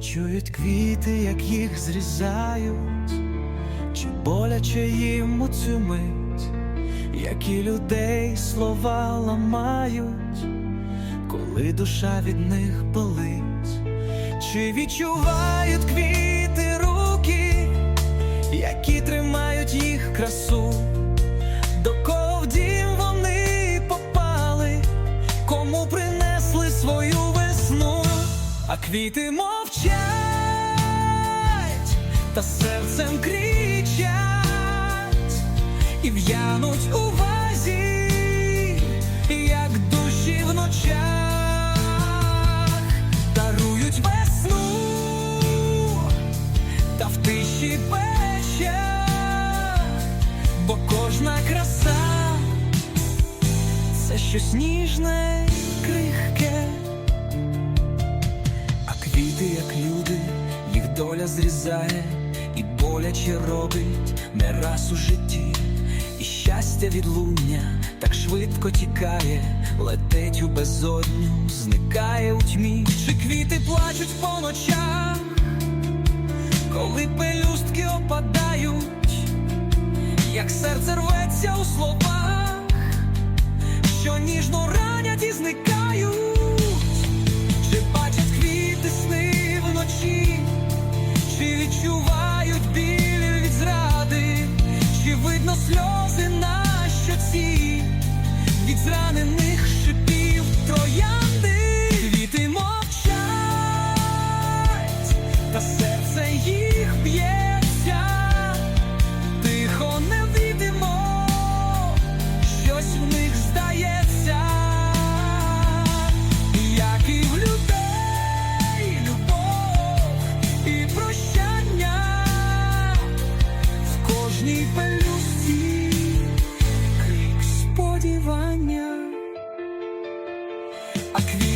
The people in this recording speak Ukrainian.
бачать квіти, як їх зрізають, чи боляче їм у цю мить, які людей слова ламають, коли душа від них болить, чи відчувають квіти руки, які тримають їх красу, до дім вони попали, кому принесли свою весну, а квіти мовчать та серцем кричать і в'януть у вазі, як душі в ночах, дарують весну та в тиші печать, бо кожна краса це щось ніжне, крихке. А квіти, як люди, їх доля зрізає і боляче робить не раз у житті, і щастя відлуння так швидко тікає, летить у безодню, зникає у тьмі, чи квіти плачуть по ночах, коли пелюстки опадають, як серце рветься у словах, що ніжно ранять і зникають. Чи бачать квіти сни вночі, чи відчувають видно сльози на щоці від зранених шипів acredito.